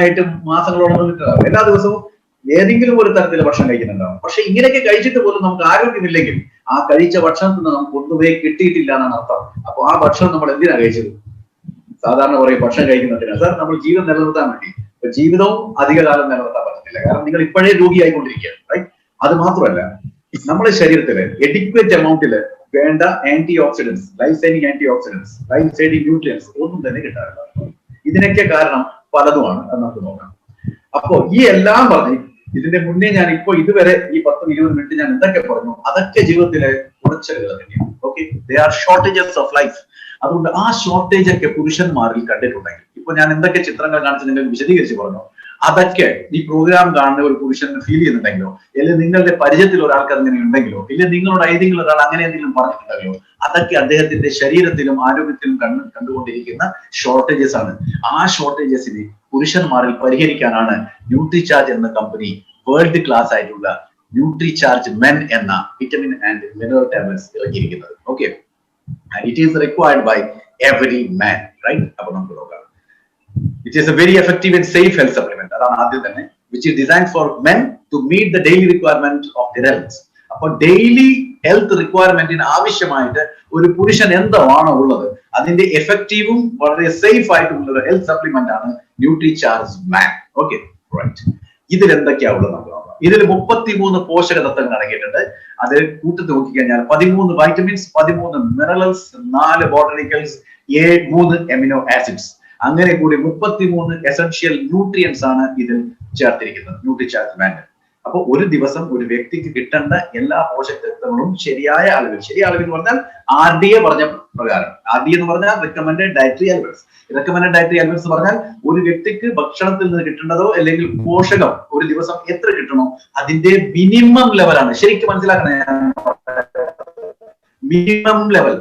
ആയിട്ട് മാസങ്ങളോളം നിന്നിട്ടുണ്ടാവും എല്ലാ ദിവസവും ഏതെങ്കിലും ഒരു തരത്തിൽ ഭക്ഷണം കഴിക്കുന്നുണ്ടാവും. പക്ഷെ ഇങ്ങനെയൊക്കെ കഴിച്ചിട്ട് പോലും നമുക്ക് ആരോഗ്യമില്ലെങ്കിൽ ആ കഴിച്ച ഭക്ഷണത്തിൽ നിന്ന് നമുക്ക് ഒന്നുമേ കിട്ടിയിട്ടില്ല എന്നാണ് അർത്ഥം. അപ്പൊ ആ ഭക്ഷണം നമ്മൾ എന്തിനാ കഴിച്ചത്? സാധാരണ പറയും ഭക്ഷണം കഴിക്കുന്നതിന് സാർ നമ്മൾ ജീവൻ നിലനിർത്താൻ വേണ്ടി. ഇപ്പൊ ജീവിതവും അധികകാലം നിലനിർത്താൻ പറ്റത്തില്ല. കാരണം നിങ്ങൾ ഇപ്പോഴേ രോഗിയായിക്കൊണ്ടിരിക്കുകയാണ് റൈറ്റ് അത് മാത്രമല്ല നമ്മുടെ ശരീരത്തിൽ എഡിക്വേറ്റ് എമൗണ്ടിൽ വേണ്ട antioxidants life saving antioxidants life saving nutrients ഒന്നും തന്നെ കിട്ടാറില്ല. ഇതിനൊക്കെ കാരണം പലതുമാണ് അത് നമുക്ക് നോക്കാം. അപ്പോ ഈ എല്ലാം പറഞ്ഞ് ഇതിന്റെ മുന്നേ ഞാൻ ഇപ്പൊ ഇതുവരെ ഈ പത്ത് ഇരുപത് മിനിറ്റ് ഞാൻ എന്തൊക്കെ പറഞ്ഞു അതൊക്കെ ജീവിതത്തിലെ കുറച്ചുകൾ തന്നെയാണ്. ഷോർട്ടേജസ് ഓഫ് ലൈഫ് അതുകൊണ്ട് ആ ഷോർട്ടേജ് ഒക്കെ പുരുഷന്മാരിൽ കണ്ടിട്ടുണ്ടെങ്കിൽ ഇപ്പൊ ഞാൻ എന്തൊക്കെ ചിത്രങ്ങൾ കാണിച്ച് നിങ്ങൾക്ക് വിശദീകരിച്ച് പറഞ്ഞു അതൊക്കെ ഈ പ്രോഗ്രാം കാണുന്ന ഒരു പുരുഷന് ഫീൽ ചെയ്യുന്നുണ്ടെങ്കിലോ അല്ലെങ്കിൽ നിങ്ങളുടെ പരിചയത്തിൽ ഒരാൾക്ക് അങ്ങനെ ഉണ്ടെങ്കിലോ ഇല്ലെങ്കിൽ നിങ്ങളോട് ഏതെങ്കിലും ഒരാൾ അങ്ങനെ എന്തെങ്കിലും പറഞ്ഞിട്ടുണ്ടെങ്കിലോ അതൊക്കെ അദ്ദേഹത്തിന്റെ ശരീരത്തിലും ആരോഗ്യത്തിലും കണ്ടു കണ്ടുകൊണ്ടിരിക്കുന്ന ഷോർട്ടേജസ് ആണ്. ആ ഷോർട്ടേജസിനെ പുരുഷന്മാരിൽ പരിഹരിക്കാനാണ് ന്യൂട്രി ചാർജ് എന്ന കമ്പനി വേൾഡ് ക്ലാസ് ആയിട്ടുള്ള ന്യൂട്രി ചാർജ് മെൻ എന്ന vitamin and mineral tablets ഇറങ്ങിയിരിക്കുന്നത് okay it is required by every man right അപ്പൊ നമുക്ക് നോക്കാം. It is a very effective and safe health supplement അതാണ് ആദ്യം തന്നെ which is design for men to meet the daily requirement of the health അപ്പോൾ daily health റിക്വയർമെന്റിന് ആവശ്യമായിട്ട് ഒരു പുരുഷൻ എന്താണോ ഉള്ളത് അതിന്റെ എഫക്റ്റീവും വളരെ സേഫ് ആയിട്ടുള്ള ഒരു ഹെൽത്ത് സപ്ലിമെന്റ് ആണ് Nutricharge man okay right ഇതിൽ എന്തൊക്കെയാ ഉള്ളത് നമുക്ക് നോക്കാം. ഇതിൽ മുപ്പത്തിമൂന്ന് പോഷക തത്വങ്ങൾ അടങ്ങിയിട്ടുണ്ട്. അത് കൂട്ടത്തിൽ നോക്കിക്കഴിഞ്ഞാൽ പതിമൂന്ന് വൈറ്റമിൻസ് പതിമൂന്ന് മിനറൽസ് നാല് ബോട്ടണിക്കൽസ് ഏ മൂന്ന് എമിനോ ആസിഡ്സ് അങ്ങനെ കൂടി മുപ്പത്തിമൂന്ന് എസൻഷ്യൽ ന്യൂട്രിയൻസ് ആണ് ഇതിൽ ചേർത്തിരിക്കുന്നത്. ന്യൂട്രിചാർജ് ബാൻഡ് അപ്പൊ ഒരു ദിവസം ഒരു വ്യക്തിക്ക് കിട്ടേണ്ട എല്ലാ പോഷക തത്വങ്ങളും ശരിയായ അളവിൽ ശരിയായ അളവിൽ എന്ന് പറഞ്ഞാൽ ആർ ഡി എ പറഞ്ഞ പ്രകാരം. ആർ ഡി എന്ന് പറഞ്ഞാൽ recommend dietary allowance recommend dietary allowance പറഞ്ഞാൽ ഒരു വ്യക്തിക്ക് ഭക്ഷണത്തിൽ നിന്ന് കിട്ടേണ്ടതോ അല്ലെങ്കിൽ പോഷകം ഒരു ദിവസം എത്ര കിട്ടണോ അതിന്റെ മിനിമം ലെവലാണ് ശരിക്കും മനസ്സിലാക്കണേ? മിനിമം ലെവൽ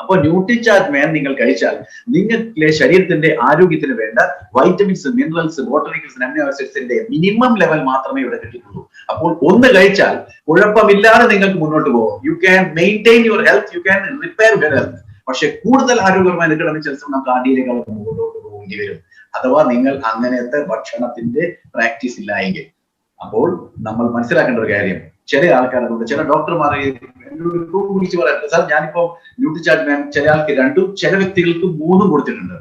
അപ്പൊ ന്യൂട്രിചാർജ് മേൻ നിങ്ങൾ കഴിച്ചാൽ നിങ്ങളുടെ ശരീരത്തിന്റെ ആരോഗ്യത്തിന് വേണ്ട വൈറ്റമിൻസ് മിനറൽസ് ബോട്ടണിക്കൽസ് അമിനോ ആസിഡ്സിന്റെ മിനിമം ലെവൽ മാത്രമേ ഇവിടെ കിട്ടിയിട്ടുള്ളൂ. അപ്പോൾ ഒന്ന് കഴിച്ചാൽ കുഴപ്പമില്ലാതെ നിങ്ങൾക്ക് മുന്നോട്ട് പോകും. You can maintain your health you can repair your health പക്ഷെ കൂടുതൽ ആരോഗ്യപരമായി നിൽക്കണമെന്ന് ചിലപ്പോൾ നമുക്ക് ആദ്യത്തെ മുന്നോട്ട് പോകേണ്ടി വരും. അഥവാ നിങ്ങൾ അങ്ങനത്തെ ഭക്ഷണത്തിന്റെ പ്രാക്ടീസ് ഇല്ല എങ്കിൽ അപ്പോൾ നമ്മൾ മനസ്സിലാക്കേണ്ട ഒരു കാര്യം ചില ആൾക്കാരുണ്ട്. ചില ഡോക്ടർമാരെ എന്നോട് വിളിച്ച് പറയാറുണ്ട് സാർ ഞാനിപ്പോ ന്യൂട്രിചാർജ് മാൻ ചില ആൾക്ക് രണ്ടും ചില വ്യക്തികൾക്ക് മൂന്നും കൊടുത്തിട്ടുണ്ട്.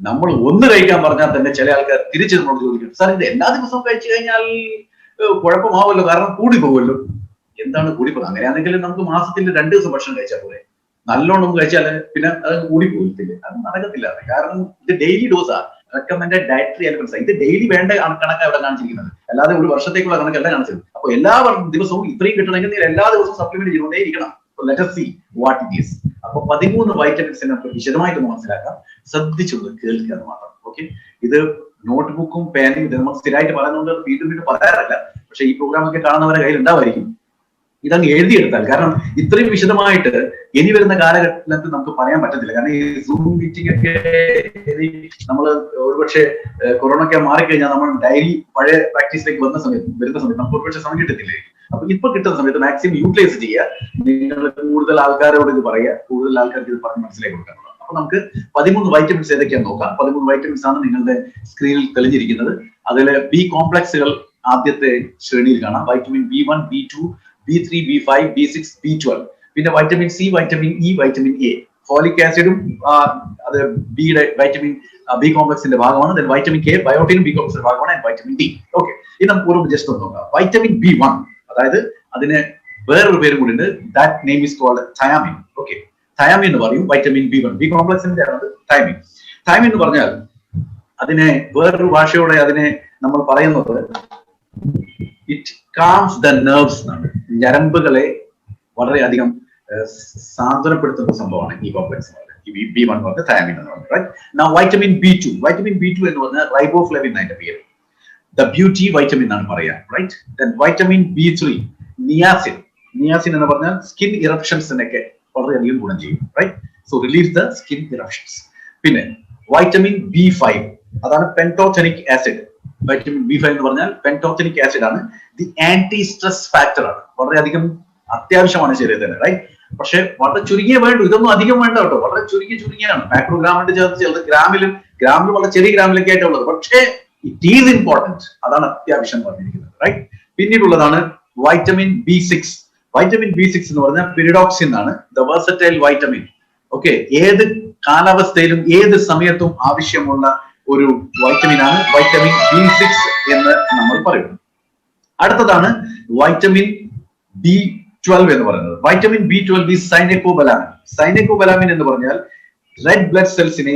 നമ്മൾ ഒന്ന് കഴിക്കാൻ പറഞ്ഞാൽ തന്നെ ചില ആൾക്കാർ തിരിച്ച് നമ്മളോട് ചോദിക്കും സാർ ഇത് എല്ലാ ദിവസവും കഴിച്ചു കഴിഞ്ഞാൽ കുഴപ്പമാവുമല്ലോ? കാരണം കൂടി പോകുമല്ലോ? എന്താണ് കൂടി പോകുന്നത് അങ്ങനെയാണെങ്കിൽ നമുക്ക് മാസത്തിൽ രണ്ട് ദിവസം ഭക്ഷണം കഴിച്ചാൽ പോരെ. നല്ലോണം കഴിച്ചാൽ പിന്നെ അത് കൂടി പോകത്തില്ലേ. അത് നടക്കത്തില്ല. കാരണം ഇത് ഡെയിലി ഡോസാ. റെക്കമെൻഡഡ് ഡയറ്ററി എലിമെന്റ്സ് ഇത് ഡെയിലി വേണ്ട കണക്ക് കണക്കാണ് ഇവിടെ കാണിച്ചിരിക്കുന്നത്. അല്ലാതെ ഒരു വർഷത്തേക്കുള്ള കണക്കല്ല കാണിച്ചത്. അപ്പൊ എല്ലാ ദിവസവും ഇത്രയും കിട്ടണമെങ്കിൽ എല്ലാ ദിവസവും സപ്ലിമെന്റ് ചെയ്തുകൊണ്ടേ ഇരിക്കണം let see what it is അപ്പൊ പതിമൂന്ന് വൈറ്റമിൻസ് നമുക്ക് വിശദമായിട്ട് മനസ്സിലാക്കാം. ശ്രദ്ധിച്ചുകൊണ്ട് കേൾക്കുക എന്ന് മാത്രം. ഓക്കെ ഇത് നോട്ട്ബുക്കും പേനയും ഇത് നമ്മൾ സ്ഥിരമായിട്ട് പറയുന്നുണ്ട്. വീണ്ടും വീണ്ടും പറയാറില്ല. പക്ഷെ ഈ പ്രോഗ്രാം ഒക്കെ കാണുന്നവരുടെ കയ്യിൽ ഉണ്ടാവായിരിക്കും ഇതങ്ങ് എഴുതിയെടുത്താൽ. കാരണം ഇത്രയും വിശദമായിട്ട് ഇനി വരുന്ന കാലഘട്ടത്തിൽ നമുക്ക് പറയാൻ പറ്റത്തില്ല. കാരണം ഈ സൂം മീറ്റിംഗ് ഒക്കെ നമ്മൾ ഒരുപക്ഷെ കൊറോണ ഒക്കെ മാറിക്കഴിഞ്ഞാൽ നമ്മൾ ഡയറി പഴയ പ്രാക്ടീസിലേക്ക് വന്ന സമയത്ത് വരുന്ന സമയത്ത് നമുക്ക് ഒരുപക്ഷെ സമയം കിട്ടത്തില്ലേ? അപ്പൊ ഇപ്പൊ കിട്ടുന്ന സമയത്ത് മാക്സിമം യൂട്ടിലൈസ് ചെയ്യുക. നിങ്ങൾ കൂടുതൽ ആൾക്കാരോട് ഇത് പറയുക. കൂടുതൽ ആൾക്കാർക്ക് ഇത് പറഞ്ഞ് മനസ്സിലാക്കി കൊടുക്കാൻ അപ്പൊ നമുക്ക് പതിമൂന്ന് വൈറ്റമിൻസ് ഏതൊക്കെയാന്ന് നോക്കാം. പതിമൂന്ന് വൈറ്റമിൻസ് ആണ് നിങ്ങളുടെ സ്ക്രീനിൽ തെളിഞ്ഞിരിക്കുന്നത്. അതിലെ ബി കോംപ്ലക്സുകൾ ആദ്യത്തെ ശ്രേണിയിൽ കാണാം. Vitamin B one B two B three B five B six B twelve പിന്നെ vitamin C vitamin E vitamin A folic ആസിഡും അത് ബിയുടെ വൈറ്റമിൻ ബി കോംപ്ലക്സിന്റെ ഭാഗമാണ്. ദെൻ വൈറ്റമിൻ കെ ബയോട്ടിനും ബി കോംപ്ലക്സിന്റെ ഭാഗമാണ്. വൈറ്റമിൻ ഡി ഓക്കെ ഇത് നമുക്ക് ഒരു ജസ്റ്റ് ഒന്ന് നോക്കാം. വൈറ്റമിൻ ബി വൺ അതായത് അതിന് വേറൊരു പേരും കൂടി ഉണ്ട്. That name is called thiamine okay thiamine എന്ന് പറയും വൈറ്റമിൻ ബി വൺ ബി കോംപ്ലക്സിന്റെ ആണ് തയാമിൻ തയാമിൻ എന്ന് പറഞ്ഞാൽ അതിനെ വേറൊരു ഭാഷയോടെ അതിനെ നമ്മൾ പറയുന്നത് ഇറ്റ് കാംസ് ദ നെർവ്സ് എന്നാണ്. ഞരമ്പുകളെ വളരെയധികം സാന്ത്വനപ്പെടുത്തുന്ന സംഭവമാണ് ഈ കോംപ്ലക്സ് ബി വൺ എന്ന് തയാമിൻ എന്ന് right vitamin B two vitamin B two എന്ന് പറഞ്ഞാൽ റൈബോഫ്ലെവിൻ അതിന്റെ പേര്. ദ ബ്യൂട്ടി വൈറ്റമിൻ എന്നാണ് പറയാ right vitamin B three niacin niacin എന്ന് പറഞ്ഞാൽ സ്കിൻ ഇറപ്ഷൻസിനൊക്കെ വളരെയധികം ഗുണം ചെയ്യും right so relieve the skin eruptions പിന്നെ വൈറ്റമിൻ ബി ഫൈവ് അതാണ് ആസിഡ് വൈറ്റമിൻ ബി ഫൈവ് എന്ന് പറഞ്ഞാൽ പെൻടോക്സിനിക് ആസിഡ് ആണ്. ദി ആന്റി സ്ട്രെസ് ഫാക്ടർ ആണ്. വളരെയധികം അത്യാവശ്യമാണ് ശരീരത്തിന് റൈറ്റ് പക്ഷെ വളരെ ചുരുങ്ങിയ വേണ്ടു. ഇതൊന്നും അധികം വേണ്ട കേട്ടോ. വളരെ ചുരുങ്ങിയ ചുരുങ്ങിയാണ്. മാക്രോഗ്രാമിന്റെ ചേർത്ത് ചേർത്ത് ഗ്രാമിലും ഗ്രാമിൽ വളരെ ചെറിയ ഗ്രാമിലൊക്കെ ആയിട്ടുള്ളത് പക്ഷേ ഇറ്റ് ഈസ് ഇമ്പോർട്ടന്റ് അതാണ് അത്യാവശ്യം പറഞ്ഞിരിക്കുന്നത് right പിന്നീടുള്ളതാണ് vitamin B six vitamin B six എന്ന് പറഞ്ഞാൽ പിരിഡോക്സിൻ ആണ് ദ വേഴ്സറ്റൈൽ വൈറ്റമിൻ ഓക്കെ ഏത് കാലാവസ്ഥയിലും ഏത് സമയത്തും ആവശ്യമുള്ള ഒരു വൈറ്റമിൻ ആണ്. വൈറ്റമിൻ ബി സിക്സ് എന്ന് നമ്മൾ പറയുന്നു. അടുത്തതാണ് വൈറ്റമിൻ ബി ട്വൽവ് എന്ന് പറയുന്നത്. വൈറ്റമിൻ ബി ട്വൽവ് ഈ സൈനക്കോബലാമിൻ സൈനക്കോബലാമിൻ എന്ന് പറഞ്ഞാൽ റെഡ് ബ്ലഡ് സെൽസിനെ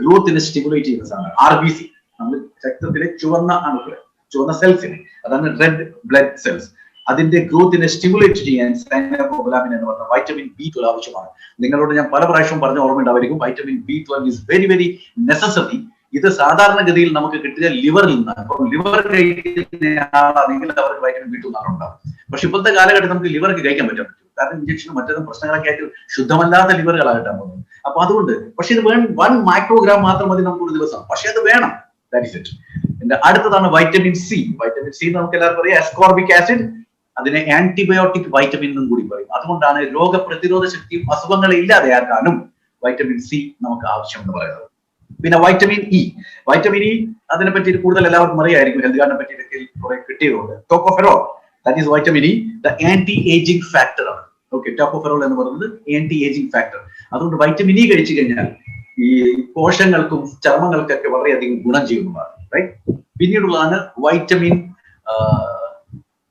ഗ്രോത്തിനെ സ്റ്റിമുലേറ്റ് ചെയ്യുന്ന സാധനം ആർ ബി സി നമ്മൾ രക്തത്തിലെ ചുവന്ന അണുക്കൾ ചുവന്ന സെൽസിനെ അതാണ് റെഡ് ബ്ലഡ് സെൽസ് അതിന്റെ ഗ്രോത്തിനെ സ്റ്റിമുലേറ്റ് ചെയ്യാൻ സൈനക്കോബലാമിൻ എന്ന് പറഞ്ഞ വൈറ്റമിൻ ബി ട്വൽവ് ആവശ്യമാണ്. നിങ്ങളോട് ഞാൻ പല പ്രാവശ്യം പറഞ്ഞ ഓർമ്മയുണ്ടായിരിക്കും vitamin B twelve is very very necessary ഇത് സാധാരണഗതിയിൽ നമുക്ക് കിട്ടുക ലിവറിൽ നിന്നാണ്. അപ്പം ലിവർ കഴിക്കുന്ന ആളാണെങ്കിൽ അവർക്ക് വൈറ്റമിൻ ബി ടു ഉണ്ടാവും പക്ഷെ ഇപ്പോഴത്തെ കാലഘട്ടത്തിൽ നമുക്ക് ലിവർക്ക് കഴിക്കാൻ പറ്റാൻ പറ്റും. കാരണം ഇഞ്ചക്ഷനും മറ്റേതും പ്രശ്നങ്ങളൊക്കെ ആയിട്ട് ശുദ്ധമല്ലാത്ത ലിവറുകളാണ് കിട്ടാൻ പോകുന്നത് അപ്പൊ അതുകൊണ്ട് പക്ഷെ ഇത് വേണം വൺ മൈക്രോഗ്രാം മാത്രം മതി നമുക്ക് ഒരു ദിവസം. പക്ഷെ അത് വേണം. ദാറ്റ് ഇറ്റ് അടുത്തതാണ് വൈറ്റമിൻ സി. വൈറ്റമിൻ സി നമുക്ക് എല്ലാവർക്കും അറിയാം. അസ്കോർബിക് ആസിഡ് അതിനെ ആന്റിബയോട്ടിക് വൈറ്റമിൻ എന്നും കൂടി പറയും. അതുകൊണ്ടാണ് രോഗപ്രതിരോധ ശക്തിയും അസുഖങ്ങളെ ഇല്ലാതെയാക്കാനും വൈറ്റമിൻ സി നമുക്ക് ആവശ്യം എന്ന് പറയുന്നത്. പിന്നെ വൈറ്റമിൻ ഇ വൈറ്റമിൻ ഇ അതിനെ പറ്റി കൂടുതൽ എല്ലാവർക്കും അറിയായിരിക്കും ഹെൽത്ത് കാർഡിനെ പറ്റി കുറെ കിട്ടിയതുകൊണ്ട്. Tocopherol that is vitamin E the anti ageing factor ആണ്. ഓക്കെ ടോക്കോഫെറോൾ എന്ന് പറയുന്നത് ആന്റി ഏജിംഗ് ഫാക്ടർ അതുകൊണ്ട് വൈറ്റമിൻ ഇ കഴിച്ചു കഴിഞ്ഞാൽ ഈ കോശങ്ങൾക്കും ചർമ്മങ്ങൾക്കൊക്കെ വളരെയധികം ഗുണം ചെയ്യുന്നതാണ് right പിന്നീടുള്ളതാണ് vitamin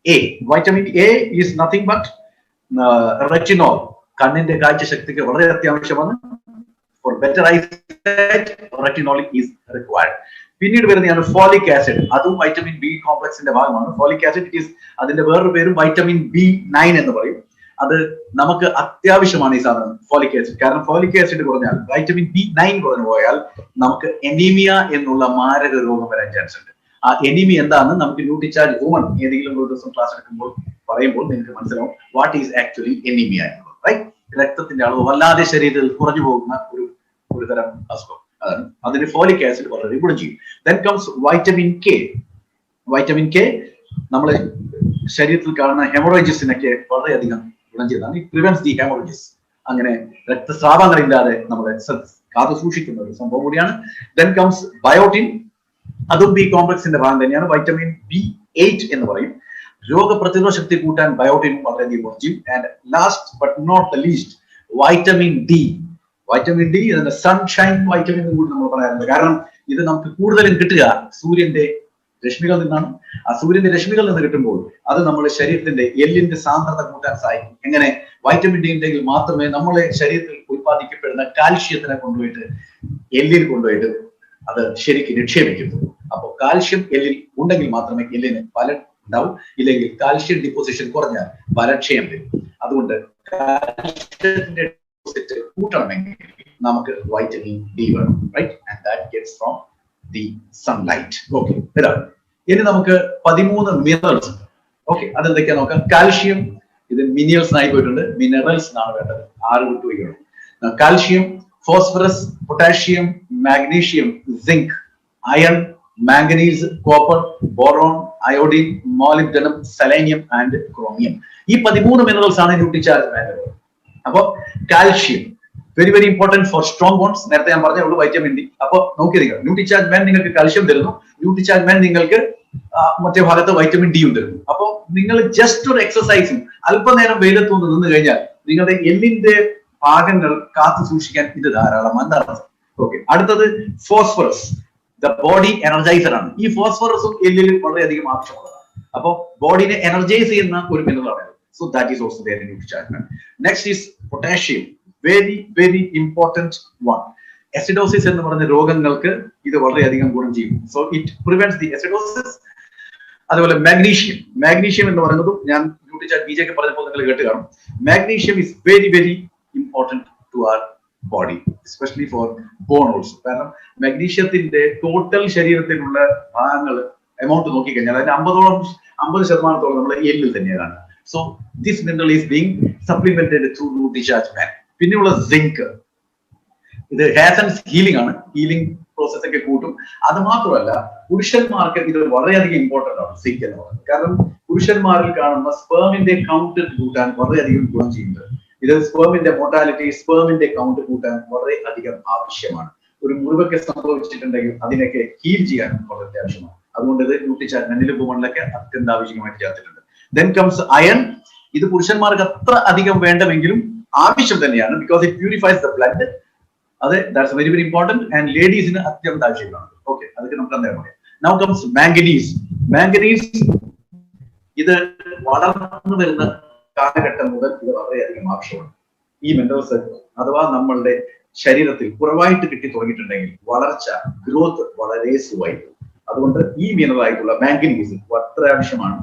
A vitamin A is nothing but retinol കണ്ണിന്റെ കാഴ്ച ശക്തിക്ക് വളരെ അത്യാവശ്യമാണ്. For better eyesight is required പിന്നീട് വരുന്നതാണ് ഫോളിക് ആസിഡ് അതും വൈറ്റമിൻ ബി കോംപ്ലക്സിന്റെ ഭാഗമാണ്. ഫോളിക് ആസിഡ് ഇറ്റ് ഈസ് അതിന്റെ വേറൊരു പേരും വൈറ്റമിൻ ബി നയൻ എന്ന് പറയും. അത് നമുക്ക് അത്യാവശ്യമാണ് ഈ സാധനം ഫോളിക് ആസിഡ് കാരണം ഫോളിക് ആസിഡ് കുറഞ്ഞാൽ വൈറ്റമിൻ ബി നയൻ കുറഞ്ഞു പോയാൽ നമുക്ക് എനീമിയ എന്നുള്ള മാരക രോഗം വരാൻ ചാൻസ് ഉണ്ട്. ആ എനിമി എന്താണെന്ന് നമുക്ക് ന്യൂട്രിചാർജ് വുമൺ ഏതെങ്കിലും ഒരു ദിവസം ക്ലാസ് എടുക്കുമ്പോൾ പറയുമ്പോൾ നിങ്ങൾക്ക് മനസ്സിലാവും. വാട്ട് ഈസ് ആക്ച്വലി എനിമിയ എന്നുള്ളത് റൈറ്റ് രക്തത്തിന്റെ അളവ് വല്ലാതെ ശരീരത്തിൽ കുറഞ്ഞു പോകുന്ന ഒരു ഒരു തരം അസുഖം. അതാണ്. അതിന് ഫോലിക് ആസിഡ് വളരെ ഗുണം ചെയ്യും. Then comes vitamin K vitamin K നമ്മളെ ശരീരത്തിൽ കാണുന്ന ഹെമറോയിജസിനൊക്കെ വളരെയധികം ഗുണം ചെയ്തതാണ് ഇറ്റ് പ്രിവെന്റ്സ് ദി ഹെമറോയിജസ് അങ്ങനെ രക്തസ്രാവങ്ങളില്ലാതെ നമ്മളെ കാത്തു സൂക്ഷിക്കുന്ന ഒരു സംഭവം കൂടിയാണ്. ദെൻ കംസ് ബയോട്ടിൻ അതും ബി കോംപ്ലക്സിന്റെ ഭാഗം തന്നെയാണ്. വൈറ്റമിൻ ബി എയ്റ്റ് എന്ന് പറയും. രോഗപ്രതിരോധ ശക്തി കൂട്ടാൻ ബയോട്ടിൻ വളരെയധികം ഗുണം ചെയ്യും. And last but not the least vitamin D vitamin D അതിന്റെ സൺഷൈൻ വൈറ്റമിൻ എന്ന് കൂടി നമ്മൾ പറയാറുണ്ട്. കാരണം ഇത് നമുക്ക് കൂടുതലും കിട്ടുക സൂര്യന്റെ രശ്മികൾ നിന്നാണ്. ആ സൂര്യന്റെ രശ്മികളിൽ നിന്ന് കിട്ടുമ്പോൾ അത് നമ്മുടെ ശരീരത്തിന്റെ എല്ലിന്റെ സാന്ദ്രത കൂട്ടാൻ സഹായിക്കും. എങ്ങനെ? വൈറ്റമിൻ ഡി ഉണ്ടെങ്കിൽ മാത്രമേ നമ്മളെ ശരീരത്തിൽ ഉത്പാദിക്കപ്പെടുന്ന കാൽഷ്യത്തിനെ കൊണ്ടുപോയിട്ട് എല്ലിൽ കൊണ്ടുപോയിട്ട് അത് ശരിക്ക് നിക്ഷേപിക്കുന്നു. അപ്പോൾ കാൽഷ്യം എല്ലിൽ ഉണ്ടെങ്കിൽ മാത്രമേ എല്ലിന് പല ഉണ്ടാവും. ഇല്ലെങ്കിൽ കാൽഷ്യം ഡിപ്പോസിഷൻ കുറഞ്ഞാൽ ബലക്ഷയം വരും. അതുകൊണ്ട് കാൽഷ്യത്തിന്റെ ഡെപ്പോസിറ്റ് കൂട്ടണമെങ്കിൽ നമുക്ക് വൈറ്റമിൻ ഡി വേണം right and that gets from the sunlight okay ഇതാണ് ഇനി നമുക്ക് പതിമൂന്ന് മിനറൽസ് ഉണ്ട്. ഓക്കെ അതെന്തൊക്കെയാ നോക്കാം? കാൽഷ്യം ഇത് മിനിയൽസ് ആയി പോയിട്ടുണ്ട്. മിനറൽസ് ആണ് വേണ്ടത്. ആറ് വിട്ടുപോയിക്കണം calcium phosphorus potassium magnesium zinc iron manganese copper boron iodine molybdenum selenium and chromium ഈ പതിമൂന്ന് മിനറൽസ് ആണ് ന്യൂട്രിചാർജ് വേണ്ടത്. അപ്പൊ calcium. Very very important for strong bones നേരത്തെ ഞാൻ പറഞ്ഞേ ഉള്ളൂ വൈറ്റമിൻ ഡി അപ്പൊ നോക്കിയിരിക്കുക ന്യൂട്രിചാർജ് മാൻ നിങ്ങൾക്ക് കാൽഷ്യം തരുന്നു. ന്യൂട്രിചാർജ് മാൻ നിങ്ങൾക്ക് മറ്റേ ഭാഗത്ത് വൈറ്റമിൻ ഡിയും തരുന്നു. അപ്പൊ നിങ്ങൾ ജസ്റ്റ് ഒരു എക്സസൈസും അല്പനേരം വെയിലത്ത് നിന്ന് കഴിഞ്ഞാൽ നിങ്ങളുടെ എല്ലിന്റെ ഭാഗങ്ങൾ കാത്തു സൂക്ഷിക്കാൻ ഇത് ധാരാളം എന്താണ് ഓക്കെ അടുത്തത് ഫോസ്ഫറസ് ദ ബോഡി എനർജൈസർ ആണ്. ഈ ഫോസ്ഫറസും എല്ലിലും വളരെയധികം ആവശ്യമുള്ളതാണ്. അപ്പൊ ബോഡിനെ എനർജൈസ് ചെയ്യുന്ന ഒരു മിനറൽ ആണ് so that is also there Nutricharge Next is potassium. Very, very important one. Acidosis എന്ന് പറയുന്ന രോഗങ്ങൾക്ക് ഇത് വളരെയധികം ഗുണം ചെയ്യും. So it prevents the acidosis അതുപോലെ മാഗ്നീഷ്യം മാഗ്നീഷ്യം എന്ന് പറയുന്നതും ഞാൻ ന്യൂട്രിചാർജ് ബി ജെ പറഞ്ഞപ്പോൾ നിങ്ങൾ കേട്ട് കാണും. Magnesium is very very important to our body especially for bone also കാരണം മാഗ്നീഷ്യത്തിന്റെ ടോട്ടൽ ശരീരത്തിലുള്ള ഭാഗങ്ങൾ എമൗണ്ട് നോക്കിക്കഴിഞ്ഞാൽ അതിന് അമ്പതോളം അമ്പത് ശതമാനത്തോളം നമ്മൾ എല്ലിൽ തന്നെയാണ് so this mineral is being supplemented through discharge man പിന്നെയുള്ള സിങ്ക് ഇത് ഹാസ് ആൻഡ് ഹീലിംഗ് ആണ്. ഹീലിംഗ് പ്രോസസ് ഒക്കെ കൂട്ടും. അത് മാത്രമല്ല പുരുഷന്മാർക്ക് ഇത് വളരെയധികം ഇമ്പോർട്ടന്റ് ആണ് സിങ്ക് എന്ന് പറയുന്നത് കാരണം പുരുഷന്മാരിൽ കാണുന്ന സ്പേമിന്റെ കൗണ്ട് കൂട്ടാൻ വളരെയധികം ഗുണം ചെയ്യുന്നത് ഇത് സ്പേമിന്റെ മോർട്ടാലിറ്റി സ്പേമിന്റെ കൗണ്ട് കൂട്ടാൻ വളരെ അധികം ആവശ്യമാണ്. ഒരു മുറിവൊക്കെ സംഭവിച്ചിട്ടുണ്ടെങ്കിൽ അതിനൊക്കെ ഹീൽ ചെയ്യാൻ വളരെ അത്യാവശ്യമാണ്. അതുകൊണ്ട് ഇത് ന്യൂട്രിച്ചാറ്റ് നെല്ലിലുപ്പ് മണ്ണിലൊക്കെ അത്യന്താവശ്യമായിട്ട് ചേർത്തിട്ടുണ്ട് ദെൻ കംസ് അയൺ ഇത് പുരുഷന്മാർക്ക് അത്ര അധികം വേണ്ടമെങ്കിലും ആവശ്യം തന്നെയാണ്. Because it purifies the blood അത് that's very very important and ലേഡീസിന് അത്യന്തം ആവശ്യമാണ്. ഓക്കെ അതൊക്കെ നമുക്ക് അന്നേരം പറയാം. നൗ കംസ് മാംഗനീസ് മാംഗനീസ് ഇത് വളർന്നു വരുന്ന കാലഘട്ടം മുതൽ ഇത് വളരെയധികം ആവശ്യമാണ്. ഈ മിനറൽസ് അഥവാ നമ്മളുടെ ശരീരത്തിൽ കുറവായിട്ട് കിട്ടി തുടങ്ങിയിട്ടുണ്ടെങ്കിൽ വളർച്ച ഗ്രോത്ത് വളരെ സുഖമായി അതുകൊണ്ട് ഈ മിനറൽ ആയിട്ടുള്ള മാംഗനീസ് അത്ര ആവശ്യമാണ്.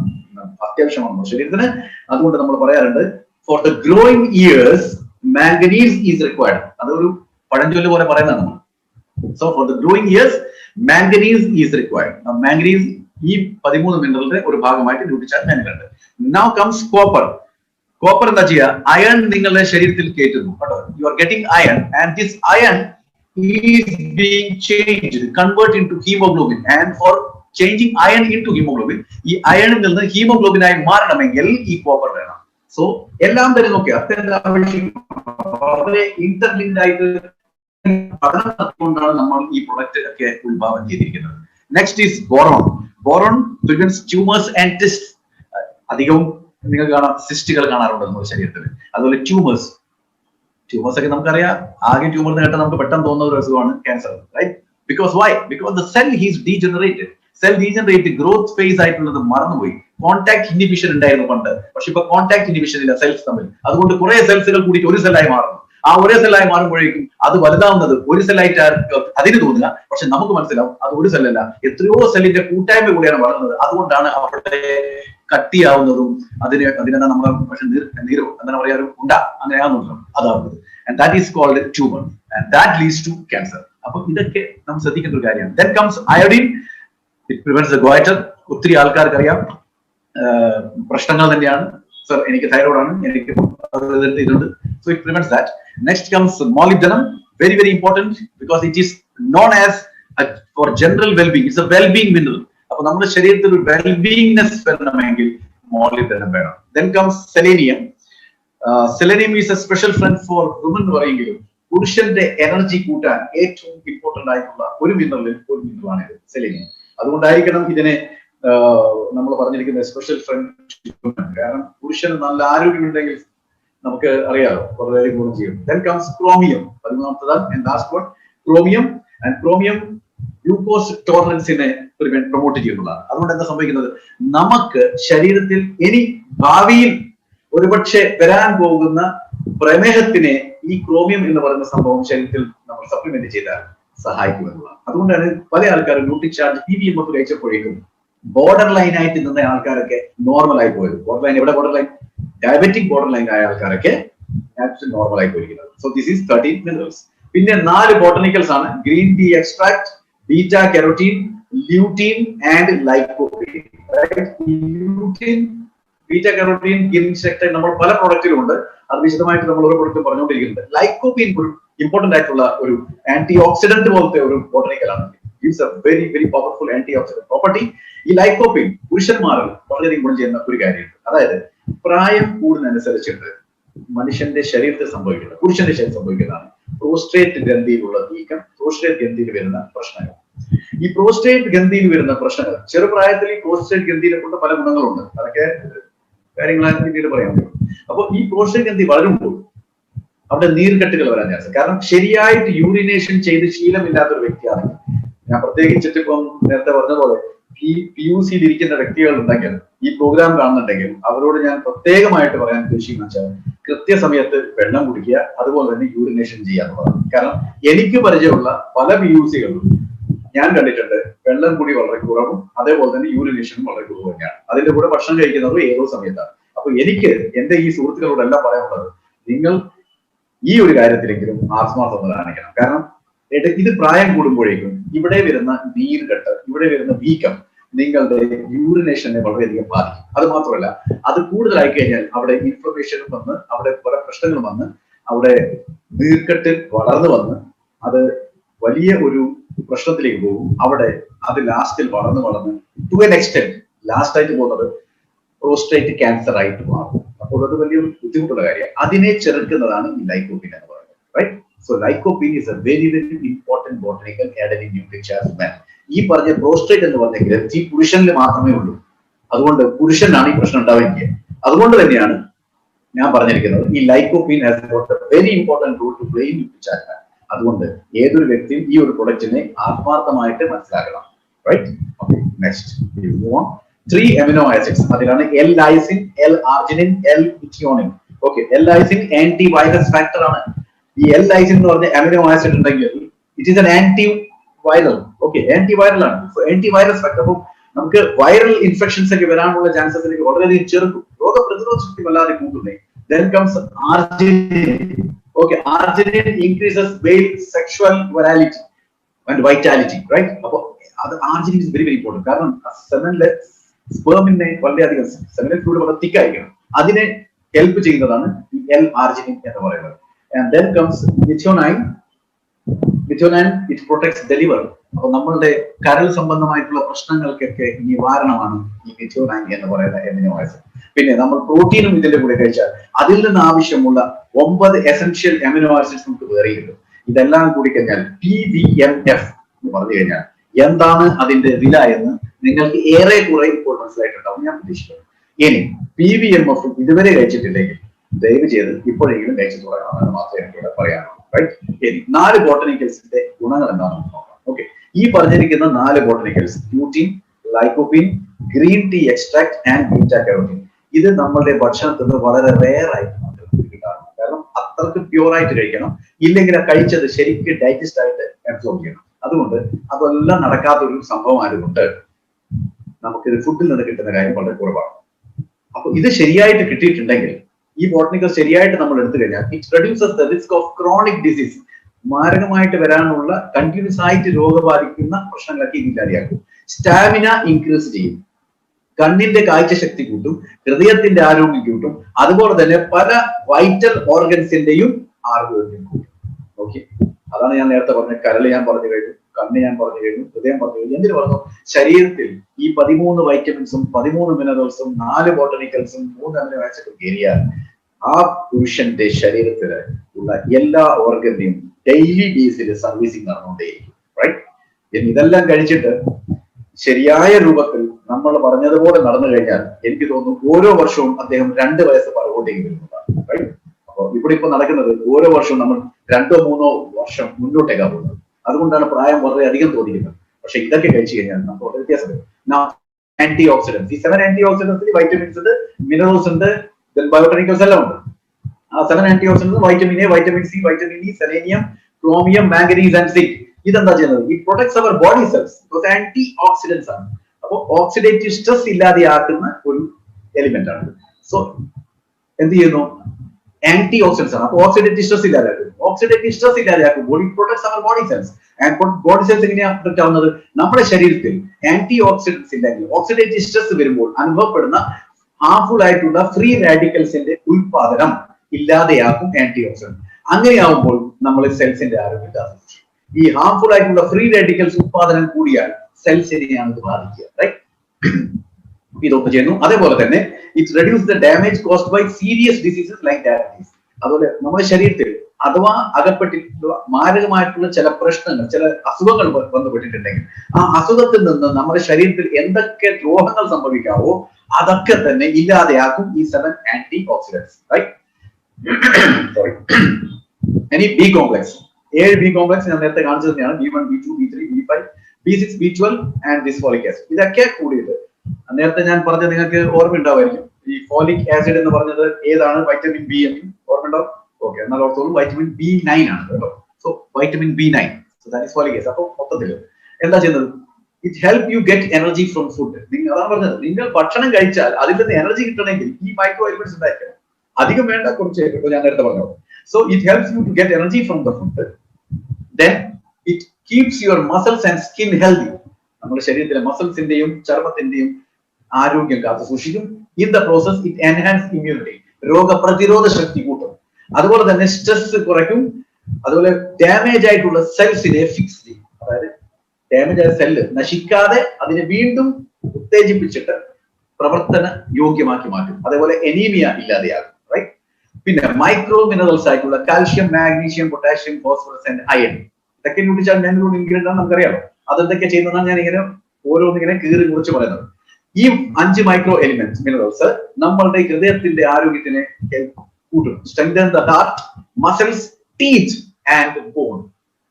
അത്യാവശ്യമാണ് ശരീരത്തിന് അതുകൊണ്ട് നമ്മൾ പറയാറുണ്ട് for the growing years manganese is required അതൊരു പഴഞ്ചൊല്ല് പോലെ പറയുന്നതാണ് നമ്മൾ. So for the growing years manganese is required manganese ഈ പതിമൂന്ന് മിനറലിന്റെ ഒരു ഭാഗമായിട്ട് ന്യൂട്രിച്ചാറ്റ് മാംഗനുണ്ട് നൗ കംസ് കോപ്പർ കോപ്പർ എന്താ ചെയ്യുക? അയൺ നിങ്ങളുടെ ശരീരത്തിൽ കയറ്റുന്നു. കേട്ടോ? You are getting iron and this iron is being change convert into haemoglobin and for changing iron into haemoglobin ഈ അയണിൽ നിന്ന് ഹീമോഗ്ലോബിനായി മാറണമെങ്കിൽ ഈ കോപ്പർ വേണം. സോ എല്ലാം തന്നെ നോക്കി അത്യന്താവശ്യം വളരെ ആയിട്ട് പഠനം നമ്മൾ ഈ പ്രൊഡക്റ്റ് ഒക്കെ ഉത്ഭാവം ചെയ്തിരിക്കുന്നത്. Next is boron boron prevents tumours and test അധികവും നിങ്ങൾ കാണാം സിസ്റ്റുകൾ കാണാറുണ്ട് നമ്മുടെ ശരീരത്തിൽ. അതുപോലെ ട്യൂമേഴ്സ് ട്യൂമേഴ്സ് ഒക്കെ നമുക്കറിയാം. ആകെ ട്യൂമർ നേട്ടം നമുക്ക് പെട്ടെന്ന് തോന്നുന്ന ഒരു അസുഖമാണ് cancer right because why because the cell he's degenerated cell degenerate growth phase ആയിട്ടുള്ളത് മറന്നുപോയി. കോൺടാക്ട് ഇൻഹിബിഷൻ ഉണ്ടായിരുന്നു പണ്ട്. പക്ഷെ ഇപ്പൊ കോൺടാക്ട് ഇൻഹിബിഷൻ ഇല്ല സെൽസ് തമ്മിൽ. അതുകൊണ്ട് കുറെ സെൽസുകൾ കൂടി ഒരു സെല്ലായി മാറുന്നു. ആ ഒരേ സെല്ലായി മാറുമ്പോഴേക്കും അത് വലുതാവുന്നത് ഒരു സെല്ലായിട്ട് അതിന് തോന്നുക പക്ഷെ നമുക്ക് മനസ്സിലാവും അത് ഒരു സെല്ലല്ല എത്രയോ സെല്ലിന്റെ കൂട്ടായ്മ കൂടിയാണ് വളർന്നത്. അതുകൊണ്ടാണ് അവിടെ കട്ടിയാവുന്നതും അതിന് അതിനെന്താ നമ്മളെ പക്ഷെ നീരോ എന്താണ് പറയാ ഉണ്ട അങ്ങനെ അതാവുന്നത്. That is cold tumour that leads to cancer അപ്പൊ ഇതൊക്കെ നമ്മൾ ശ്രദ്ധിക്കേണ്ട ഒരു കാര്യമാണ്. Then comes iodine it prevents the goitre ഒത്തിരി ആൾക്കാർക്ക് അറിയാം പ്രശ്നങ്ങൾ തന്നെയാണ്. സർ എനിക്ക് തൈറോയിഡാണ് എനിക്ക് ഇതുണ്ട്. So it prevents that next comes molybdenum very very important because it is known as for general wellbeing it's a wellbeing mineral അപ്പൊ നമ്മുടെ ശരീരത്തിൽ ഒരു വെൽബീങ്നെസ് വരണമെങ്കിൽ മോളിബ്ഡനം വേണം. Then comes selenium selenium is a special friend for woman എന്ന് പറയുമെങ്കിലും പുരുഷന്റെ energy കൂട്ടാൻ ഏറ്റവും ഇമ്പോർട്ടന്റ് ആയിട്ടുള്ള ഒരു മിനറലിൽ ഒരു മിനറലാണ് ഇത് സെലിനിയം അതുകൊണ്ടായിരിക്കണം ഇതിനെ നമ്മൾ പറഞ്ഞിരിക്കുന്ന സ്പെഷ്യൽ ഫ്രണ്ട് കാരണം പുരുഷൻ നല്ല ആരോഗ്യമുണ്ടെങ്കിൽ നമുക്ക് അറിയാലോ വളരെ ഗുണം ചെയ്യും. Then comes chromium പതിമൂന്നാമത്തതാണ് last one chromium and chromium glucose ടോളറൻസിനെ promote ചെയ്യുന്നതാണ്. അതുകൊണ്ട് എന്താ സംഭവിക്കുന്നത്? നമുക്ക് ശരീരത്തിൽ ഇനി ഭാവിയിൽ ഒരുപക്ഷെ വരാൻ പോകുന്ന പ്രമേഹത്തിനെ ഈ ക്രോമിയം എന്ന് പറയുന്ന സംഭവം ശരീരത്തിൽ നമ്മൾ സപ്ലിമെന്റ് ചെയ്താൽ സഹായിക്കും എന്നുള്ളതാണ് അതുകൊണ്ടാണ് പല ആൾക്കാരും NutriCharge E V M F കഴിച്ചപ്പോഴേക്കും border line ആയിട്ട് നിന്ന ആൾക്കാരൊക്കെ നോർമൽ ആയി പോയത്. ബോർഡർ ലൈൻ എവിടെ border line diabetic border line ആയ ആൾക്കാരൊക്കെ നോർമൽ ആയി പോയിരിക്കുന്നത്. So this is thirteen minerals പിന്നെ നാല് ബോട്ടണിക്കൽസ് ആണ്. Green tea extract beta carotene lutein and lycopene lutein beta carotene green sector നമ്മൾ പല പ്രോഡക്റ്റിലും ഉണ്ട്. അത് വിശദമായിട്ട് നമ്മൾ ഒരു പ്രൊഡക്റ്റ് പറഞ്ഞുകൊണ്ടിരിക്കുന്നത് ലൈക്കോപീൻ ഒരു ഇമ്പോർട്ടന്റ് ആയിട്ടുള്ള ഒരു ആന്റി ഓക്സിഡന്റ് പോലത്തെ ഒരു ബോട്ടണിക്കലാണ് gives a very very powerful antioxidant property ഈ ലൈക്കോപീൻ പുരുഷന്മാരിൽ വളരെയധികം ഗുണം ചെയ്യുന്ന ഒരു കാര്യമുണ്ട്. അതായത് പ്രായം കൂടുന്നതനുസരിച്ചിട്ട് മനുഷ്യന്റെ ശരീരത്തിൽ സംഭവിക്കുന്നത് പുരുഷന്റെ ശരീരം സംഭവിക്കുന്നതാണ് പ്രോസ്ട്രേറ്റ് ഗ്രന്ഥിയിലുള്ള വീക്കം. പ്രോസ്ട്രേറ്റ് ഗ്രന്ഥിയിൽ വരുന്ന പ്രശ്നങ്ങൾ. ഈ പ്രോസ്ട്രേറ്റ് ഗ്രന്ഥിയിൽ വരുന്ന പ്രശ്നങ്ങൾ ചെറുപ്രായത്തിൽ ഈ പ്രോസ്ട്രേറ്റ് ഗന്ധിയിലെ കൊണ്ട് പല ഗുണങ്ങളുണ്ട്. അതൊക്കെ കാര്യങ്ങൾ പിന്നീട് പറയാൻ പറ്റും. അപ്പൊ ഈ പ്രോസ്ട്രേറ്റ് ഗ്രന്ഥി വളരുമ്പോൾ അവിടെ നീർക്കെട്ടുകൾ വരാൻ ചാൻസ് കാരണം ശരിയായിട്ട് യൂറിനേഷൻ ചെയ്ത് ശീലമില്ലാത്ത ഒരു വ്യക്തിയാണെങ്കിൽ ഞാൻ പ്രത്യേകിച്ചിട്ട് ഇപ്പം നേരത്തെ പറഞ്ഞ പോലെ ഈ പി യു സിയിൽ ഇരിക്കുന്ന വ്യക്തികൾ ഉണ്ടെങ്കിൽ ഈ പ്രോഗ്രാം കാണുന്നുണ്ടെങ്കിൽ അവരോട് ഞാൻ പ്രത്യേകമായിട്ട് പറയാൻ ഉദ്ദേശിക്കുന്ന വെച്ചാൽ കൃത്യസമയത്ത് വെള്ളം കുടിക്കുക അതുപോലെ തന്നെ യൂറിനേഷൻ ചെയ്യുക എന്നുള്ളതാണ്. കാരണം എനിക്ക് പരിചയമുള്ള പല പി യു സികളും ഞാൻ കണ്ടിട്ടുണ്ട് വെള്ളം കൂടി വളരെ കുറവും അതേപോലെ തന്നെ യൂറിനേഷനും വളരെ കുറവ് തന്നെയാണ് അതിന്റെ കൂടെ ഭക്ഷണം കഴിക്കുന്നവർ ഏതോ സമയത്താണ്. അപ്പൊ എനിക്ക് എന്റെ ഈ സുഹൃത്തുക്കളോട് എല്ലാം പറയാനുള്ളത് നിങ്ങൾ ഈ ഒരു കാര്യത്തിലെങ്കിലും ആത്മാർത്ഥത കാണിക്കണം. കാരണം ഇത് പ്രായം കൂടുമ്പോഴേക്കും ഇവിടെ വരുന്ന നീരുകെട്ട് ഇവിടെ വരുന്ന വീക്കം നിങ്ങളുടെ യൂറിനേഷനെ വളരെയധികം ബാധിക്കും. അത് മാത്രമല്ല അത് കൂടുതലായി കഴിഞ്ഞാൽ അവിടെ ഇൻഫ്ലമേഷനും വന്ന് അവിടെ പല പ്രശ്നങ്ങളും വന്ന് അവിടെ നീർക്കെട്ട് വളർന്നു വന്ന് അത് വലിയ ഒരു പ്രശ്നത്തിലേക്ക് പോകും. അവിടെ അത് ലാസ്റ്റിൽ വളർന്ന് വളർന്ന് ടു എൻ എക്സ്റ്റെന്റ് ലാസ്റ്റ് ആയിട്ട് പോകുന്നത് പ്രോസ്ട്രേറ്റ് ക്യാൻസർ ആയിട്ട് മാറും. അപ്പോൾ അത് വലിയൊരു ബുദ്ധിമുട്ടുള്ള കാര്യം അതിനെ ചെറുക്കുന്നതാണ് ഈ ലൈക്കോപിൻ എന്ന് പറയുന്നത് right so lycopene is a very very important botanical added in man. ഈ പറഞ്ഞ പ്രോസ്റ്റേറ്റ് എന്ന് പറഞ്ഞ ഗ്രന്ഥി പുരുഷനിൽ മാത്രമേ ഉള്ളൂ. അതുകൊണ്ട് പുരുഷനാണ് ഈ പ്രശ്നം ഉണ്ടാവുക. അതുകൊണ്ട് തന്നെയാണ് ഞാൻ പറഞ്ഞിരിക്കുന്നത് ഈ lycopene has got a very important role to play in ന്യൂട്രിച്ചാറ്റ് അതുകൊണ്ട് ഏതൊരു വ്യക്തിയും ഈ ഒരു പ്രൊഡക്റ്റിനെ ആത്മാർത്ഥമായിട്ട് മനസ്സിലാക്കണം. Right okay next three amino acids അതിലാണ് L lysine L arginine L methionine okay L lysine antivirus factor ആണ്. ഈ എൽ ലൈസിൻ എന്ന് പറഞ്ഞ എമിനോ ആസിഡ് ഉണ്ടെങ്കിൽ it is an antiviral okay antiviral ആണ്. ആന്റി വൈറസ് ഫാക്ടർ അപ്പം നമുക്ക് വൈറൽ ഇൻഫെക്ഷൻസ് ഒക്കെ വരാനുള്ള ചാൻസസിലേക്ക് വളരെയധികം ചെറുക്കും. രോഗപ്രതിരോധ ശക്തി വല്ലാതെ കൂട്ടുന്നേ. Then comes arginine okay arginine increases male sexual virility and vitality right അപ്പൊ അത് arginine is very very important കാരണം സെമനിലെ സ്പേമിനെ വളരെയധികം സെമിനൽ ഫ്ലൂഡ് വളരെ തിക്കായിരിക്കണം അതിനെ ഹെൽപ്പ് ചെയ്യുന്നതാണ് ഈ എൽ ആർജിനിൻ എന്ന് പറയുന്നത്. And then comes methionine methionine it protects the liver അപ്പൊ നമ്മളുടെ കരൾ സംബന്ധമായിട്ടുള്ള പ്രശ്നങ്ങൾക്കൊക്കെ നിവാരണമാണ് ഈ മിഥ്യോനൈൻ എന്ന് പറയുന്ന എമിനോ ആസിഡ് പിന്നെ നമ്മൾ പ്രോട്ടീനും ഇതിന്റെ കൂടെ കഴിച്ചാൽ അതിൽ നിന്ന് ആവശ്യമുള്ള ഒമ്പത് എസെൻഷ്യൽ എമിനോ ആസിഡ്സ് നമുക്ക് വേറെ കിട്ടും. ഇതെല്ലാം കൂടി കഴിഞ്ഞാൽ പി വി എം എഫ് എന്ന് പറഞ്ഞു കഴിഞ്ഞാൽ എന്താണ് അതിന്റെ വില എന്ന് നിങ്ങൾക്ക് ഏറെ കുറെ ഇപ്പോൾ മനസ്സിലായിട്ടുണ്ടാവും ഞാൻ പ്രതീക്ഷിക്കുന്നു. ഇനി പി വി എം എഫ് ഇതുവരെ കഴിച്ചിട്ടില്ലെങ്കിൽ ദയവ് ചെയ്ത് ഇപ്പോഴെങ്കിലും കഴിച്ചു തുടങ്ങണമെന്ന് മാത്രമേ എനിക്ക് ഇവിടെ പറയാനുള്ളൂ. റൈറ്റ് ഇനി നാല് ബോട്ടണിക്കൽസിന്റെ ഗുണങ്ങൾ എന്താണെന്ന് നോക്കാം. ഓക്കെ ഈ പറഞ്ഞിരിക്കുന്ന നാല് botanicals lutein lycopene green tea extract and beta carotene ഇത് നമ്മളുടെ ഭക്ഷണത്തിൽ നിന്ന് വളരെ റെയർ ആയിട്ട് കിട്ടാറുണ്ട്. കാരണം അത്രയ്ക്ക് പ്യൂർ ആയിട്ട് കഴിക്കണം. ഇല്ലെങ്കിൽ ആ കഴിച്ചത് ശരിക്കും ഡൈജസ്റ്റ് ആയിട്ട് അബ്സോർബ് ചെയ്യണം. അതുകൊണ്ട് അതെല്ലാം നടക്കാത്തൊരു സംഭവം ആയതുകൊണ്ട് നമുക്കിത് ഫുഡിൽ നിന്ന് കിട്ടുന്ന കാര്യം വളരെ കുറവാണ്. അപ്പൊ ഇത് ശരിയായിട്ട് കിട്ടിയിട്ടുണ്ടെങ്കിൽ ഈ ബോട്ടണിക്കൽ ശരിയായിട്ട് നമ്മൾ എടുത്തു കഴിഞ്ഞാൽ it reduces the risk of chronic disease മാരകമായിട്ട് വരാനുള്ള കണ്ടിന്യൂസ് ആയിട്ട് രോഗബാധിക്കുന്ന പ്രശ്നങ്ങളൊക്കെ ഇല്ലാതെയാക്കും സ്റ്റാമിന ഇൻക്രീസ് ചെയ്യും. കണ്ണിന്റെ കാഴ്ചശക്തി കൂട്ടും ഹൃദയത്തിന്റെ ആരോഗ്യം കൂട്ടും അതുപോലെ തന്നെ പല വൈറ്റൽ ഓർഗൻസിന്റെയും ആരോഗ്യം കൂട്ടും. ഓക്കെ അതാണ് ഞാൻ നേരത്തെ പറഞ്ഞ കരൾ ഞാൻ പറഞ്ഞു കഴിഞ്ഞു. കണ്ണ് ഞാൻ പറഞ്ഞു കഴിഞ്ഞു ഹൃദയം പറഞ്ഞു കഴിഞ്ഞു. എന്തിനു പറഞ്ഞു? ശരീരത്തിൽ ഈ പതിമൂന്ന് വൈറ്റമിൻസും പതിമൂന്ന് മിനറൽസും നാല് ബോട്ടണിക്കൽസും മൂന്ന് അമിനോ ആസിഡും കയറിയാൽ ആ പുരുഷന്റെ ശരീരത്തിൽ ഉള്ള എല്ലാ ഓർഗനെയും ഡെയിലി ബേസിൽ സർവീസിങ് നടന്നുകൊണ്ടേയിരിക്കും. റൈറ്റ് ഇതെല്ലാം കഴിച്ചിട്ട് ശരിയായ രൂപത്തിൽ നമ്മൾ പറഞ്ഞതുപോലെ നടന്നു കഴിഞ്ഞാൽ എനിക്ക് തോന്നുന്നു ഓരോ വർഷവും അദ്ദേഹം രണ്ട് വയസ്സ് പറകോട്ടേക്ക് വരുന്നതാണ് റൈറ്റ് അപ്പോൾ ഇവിടെ ഇപ്പൊ നടക്കുന്നത് ഓരോ വർഷവും നമ്മൾ രണ്ടോ മൂന്നോ വർഷം മുന്നോട്ടേക്കാ പോകുന്നത്. അതുകൊണ്ടാണ് പ്രായം വളരെ അധികം തോന്നിക്കുന്നത് പക്ഷെ ഇതൊക്കെ കഴിച്ചു കഴിഞ്ഞാൽ നമുക്ക് വളരെ വ്യത്യാസം ആന്റി ഓക്സിഡൻസ് ഈ സെവൻ ആന്റി ഓക്സിഡൻസിൽ വൈറ്റമിൻസ് ഉണ്ട് മിനറൽസ് ഉണ്ട് ബയോട്ടണിക്കൽസ് എല്ലാം ഉണ്ട്. ആ seven antioxidants vitamin A vitamin C vitamin E selenium chromium manganese and zinc ഇതെന്താ ചെയ്യുന്നത്? ഈ protects our body cells antioxidants ആണ്. അപ്പോൾ ഓക്സിഡേറ്റീവ് സ്ട്രെസ് ഇല്ലാതെയാക്കുന്ന ഒരു എലിമെന്റ് ആണ്. സോ എന്ത് ചെയ്യുന്നു? ആന്റി ഓക്സിഡൻസ് ആണ്. അപ്പോൾ ഓക്സിഡേറ്റീവ് സ്ട്രെസ് ഇല്ലാതെയാക്കും oxidative stress ഇല്ലാതെയാക്കുമ്പോൾ it protects our body cells body cells എങ്ങനെയാണ് പ്രൊട്ടക്ട് ആവുന്നത്? നമ്മുടെ ശരീരത്തിൽ ആന്റി ഓക്സിഡൻസ് ഇല്ലെങ്കിൽ ഓക്സിഡേറ്റീവ് സ്ട്രെസ് വരുമ്പോൾ അനുഭവപ്പെടുന്ന ഹാർംഫുൾ ആയിട്ടുള്ള ഫ്രീ റാഡിക്കൽസിന്റെ ഉൽപാദനം ഇല്ലാതെയാക്കും ആന്റി ഓക്സിഡന്റ് അങ്ങനെയാവുമ്പോൾ നമ്മൾ സെൽസിന്റെ ആരോഗ്യത്തെ ഈ ഹാർംഫുൾ ആയിട്ടുള്ള ഫ്രീ റാഡിക്കൽസ് ഉത്പാദനം കൂടിയാൽ സെൽസിനെയാണ് ഇത് ബാധിക്കുക റൈറ്റ് ഇതൊക്കെ ചെയ്യുന്നു അതേപോലെ തന്നെ it reduce the damage caused by serious diseases like diabetes അതുപോലെ നമ്മുടെ ശരീരത്തിൽ അഥവാ അകപ്പെട്ടിട്ടുള്ള മാരകമായിട്ടുള്ള ചില പ്രശ്നങ്ങൾ ചില അസുഖങ്ങൾ ബന്ധപ്പെട്ടിട്ടുണ്ടെങ്കിൽ ആ അസുഖത്തിൽ നിന്ന് നമ്മുടെ ശരീരത്തിൽ എന്തൊക്കെ ദ്രോഹങ്ങൾ സംഭവിക്കാവോ അതൊക്കെ തന്നെ ഇല്ലാതെയാക്കും ഈ seven antioxidants right sorry B complex ഏഴ് ബി കോംപ്ലക്സ് ഞാൻ നേരത്തെ കാണിച്ചു തന്നെയാണ്. B one B two B three B five B six B twelve and this folic acid ഇതൊക്കെ കൂടിയത് നേരത്തെ ഞാൻ പറഞ്ഞ നിങ്ങൾക്ക് ഓർമ്മ ഉണ്ടാവുമായിരിക്കും ഈ ഫോലിക് ആസിഡ് എന്ന് പറഞ്ഞത് ഏതാണ്? വൈറ്റമിൻ ബി എന്ന്. ഓർമ്മ ഉണ്ടാവും ഓക്കെ എന്നാൽ ഓർത്തോളൂ. വൈറ്റമിൻ ബി നയൻ ആണ് കേട്ടോ. So vitamin B nine so that folic acid അപ്പൊ മൊത്തത്തിൽ എന്താ ചെയ്യുന്നത്? It help you get energy from food നിങ്ങൾ അതാണ് പറഞ്ഞത്. നിങ്ങൾ ഭക്ഷണം കഴിച്ചാൽ അതിൽ നിന്ന് എനർജി കിട്ടണമെങ്കിൽ ഈ മൈക്രോ എലിമെന്റ്സ് ഉണ്ടായിരിക്കണം. അധികം വേണ്ട കുറച്ച് ഞാൻ നേരത്തെ പറഞ്ഞു so it helps you to get energy from the food then it keeps your muscles and skin healthy നമ്മുടെ ശരീരത്തിലെ മസിൽസിന്റെയും ചർമ്മത്തിന്റെയും ആരോഗ്യം കാത്തു സൂക്ഷിക്കും. In the process it enhance immunity രോഗപ്രതിരോധ ശക്തി കൂട്ടും. അതുപോലെ തന്നെ സ്ട്രെസ് കുറയ്ക്കും. അതുപോലെ ഡാമേജ് ആയിട്ടുള്ള സെൽസിനെ ഫിക്സ് ചെയ്യും. അതായത് ഡാമേജ് ആയ സെല്ല് നശിക്കാതെ അതിനെ വീണ്ടും ഉത്തേജിപ്പിച്ചിട്ട് പ്രവർത്തന യോഗ്യമാക്കി മാറ്റും. അതേപോലെ എനീമിയ ഇല്ലാതെയാകും. റൈറ്റ് പിന്നെ മൈക്രോ മിനറൽസ് ആയിട്ടുള്ള calcium magnesium potassium phosphorus and iron ഇതൊക്കെ ന്യൂട്രിച്ചാൽ ഞാൻ ഇൻഗ്രീഡിയന്റ് നമുക്കറിയാം അതെന്തൊക്കെ ചെയ്യുന്നതാണ് ഞാൻ ഇങ്ങനെ ഓരോന്നിങ്ങനെ കീറി കുറിച്ച് പറയുന്നത്. ഈ അഞ്ച് മൈക്രോ എലിമെന്റ്സ് മിനറൽസ് നമ്മളുടെ ഹൃദയത്തിന്റെ ആരോഗ്യത്തിന് കൂട്ടും. Strengthen the heart muscles teeth and bone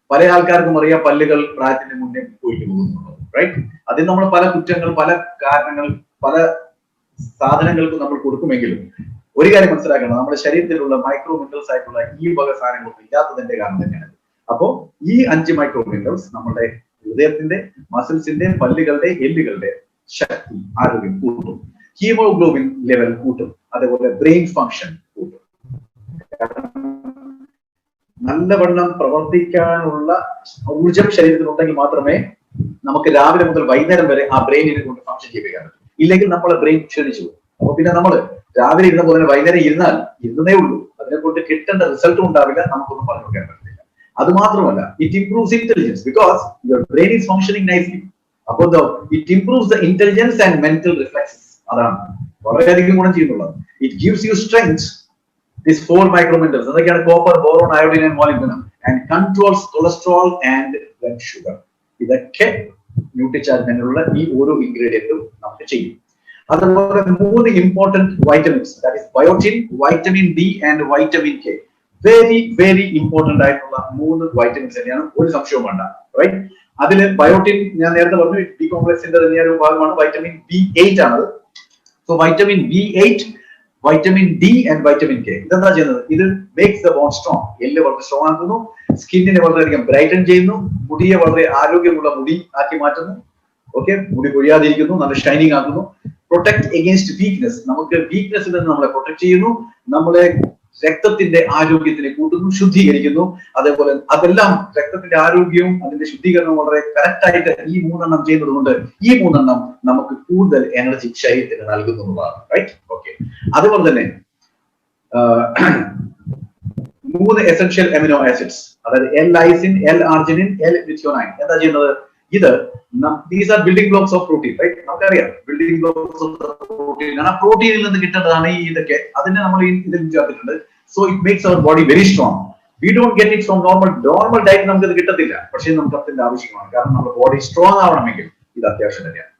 പല ആൾക്കാർക്കും അറിയാം പല്ലുകൾ പ്രായത്തിന്റെ മുന്നേ പോയിട്ട് പോകുന്നുള്ളത് റൈറ്റ് അതിൽ നമ്മൾ പല കുറ്റങ്ങൾ പല കാരണങ്ങൾ പല സാധനങ്ങൾക്കും നമ്മൾ കൊടുക്കുമെങ്കിലും ഒരു കാര്യം മനസ്സിലാക്കണം നമ്മുടെ ശരീരത്തിലുള്ള മൈക്രോ മിനറൽസ് ആയിട്ടുള്ള ഈ വക സാധനങ്ങളൊന്നും ഇല്ലാത്തതിന്റെ കാരണം തന്നെയാണ് അപ്പോ ഈ അഞ്ച് മൈക്രോ മിനറൽസ് നമ്മുടെ ഹൃദയത്തിന്റെ മസിൽസിന്റെ പല്ലുകളുടെ എല്ലുകളുടെ ശക്തി ആരോഗ്യം കൂട്ടും. ഹീമോഗ്ലോബിൻ ലെവൽ കൂട്ടും. അതേപോലെ ബ്രെയിൻ ഫങ്ഷൻ കൂട്ടും. നല്ലവണ്ണം പ്രവർത്തിക്കാനുള്ള ഊർജം ശരീരത്തിൽ ഉണ്ടെങ്കിൽ മാത്രമേ നമുക്ക് രാവിലെ മുതൽ വൈകുന്നേരം വരെ ആ ബ്രെയിനിനെ കൊണ്ട് ഫങ്ഷൻ പറ്റും. ഇല്ലെങ്കിൽ നമ്മൾ ബ്രെയിൻ ക്ഷണിച്ചു പോകും. അപ്പൊ പിന്നെ നമ്മൾ രാവിലെ ഇരുന്ന പോലെ വൈകുന്നേരം ഇരുന്നാൽ ഇരുന്നേ ഉള്ളൂ. അതിനെ കൊണ്ട് കിട്ടേണ്ട റിസൾട്ടും ഉണ്ടാവില്ല. നമുക്കൊന്നും പറഞ്ഞു കൊടുക്കാൻ പറ്റില്ല അത് മാത്രമല്ല it improves intelligence because your brain is functioning nicely അപ്പോൾ it improves the intelligence and mental reflexes അതാണ്. വളരെയധികം ഗുണം ചെയ്യുന്നുള്ളത്. It gives you strength this four microminerals അതൊക്കെയാണ് copper boron iodine and molybdenum and controls cholesterol and blood sugar ഇതൊക്കെ ന്യൂട്രിചാർജിനുള്ള ഈ ഓരോ ഇൻഗ്രീഡിയന്റും നമുക്ക് ചെയ്യും. അതുപോലെ മൂന്ന് important vitamins that biotin vitamin B and vitamin K very very important ആയിട്ടുള്ള മൂന്ന് വൈറ്റമിൻസ് തന്നെയാണ് ഒരു സംശയവും വേണ്ട. റൈറ്റ് അതിൽ ബയോട്ടിൻ ഞാൻ നേരത്തെ പറഞ്ഞു ഡി കോംപ്ലക്സിന്റെ തന്നെ ഒരു ഭാഗമാണ് വൈറ്റമിൻ ബി എയ്റ്റ് ആണ് so vitamin B eight vitamin D and vitamin K ഇതെന്താ ചെയ്യുന്നത്? ഇത് മേക്സ് ദ ബോൺ സ്ട്രോങ് എല്ല് വളരെ സ്ട്രോങ് ആക്കുന്നു സ്കിന്നിനെ വളരെയധികം ബ്രൈറ്റൻ ചെയ്യുന്നു മുടിയെ വളരെ ആരോഗ്യമുള്ള മുടി ആക്കി മാറ്റുന്നു. ഓക്കെ മുടി കൊഴിയാതിരിക്കുന്നു നല്ല ഷൈനിങ് ആക്കുന്നു. പ്രൊട്ടക്ട് എഗെയിൻസ്റ്റ് വീക്ക്നെസ് നമുക്ക് വീക്ക്നെസ്സിൽ നിന്ന് നമ്മളെ പ്രൊട്ടക്ട് ചെയ്യുന്നു. നമ്മളെ രക്തത്തിന്റെ ആരോഗ്യത്തിനെ കൂട്ടുന്നു ശുദ്ധീകരിക്കുന്നു. അതേപോലെ അതെല്ലാം രക്തത്തിന്റെ ആരോഗ്യവും അതിന്റെ ശുദ്ധീകരണവും വളരെ കറക്റ്റായിട്ട് ഈ മൂന്നെണ്ണം ചെയ്യുന്നത് കൊണ്ട് ഈ മൂന്നെണ്ണം നമുക്ക് കൂടുതൽ എനർജി ശരീരത്തിന് നൽകുന്നതാണ് റൈറ്റ് ഓക്കെ അതുപോലെ തന്നെ മൂന്ന് എസെൻഷ്യൽ എമിനോ ആസിഡ്സ് അതായത് L lysine L arginine L എന്താ ചെയ്യുന്നത്? ഇത് these are building blocks of protein right നമുക്കറിയാം ബിൽഡിംഗ് ബ്ലോക്സ് ഓഫ് പ്രോട്ടീൻ കാരണം പ്രോട്ടീനിൽ നിന്ന് കിട്ടേണ്ടതാണ് ഈ ഇതൊക്കെ. അതിനെ നമ്മൾ ഇതിൽ ചേർത്തിട്ടുണ്ട്. So it makes our body very strong we don't get it from normal normal diet നമുക്ക് ഇത് കിട്ടത്തില്ല. പക്ഷേ നമുക്ക് അതിന്റെ ആവശ്യമാണ്. കാരണം നമ്മുടെ ബോഡി സ്ട്രോങ് ആവണമെങ്കിൽ ഇത് അത്യാവശ്യം തന്നെയാണ്.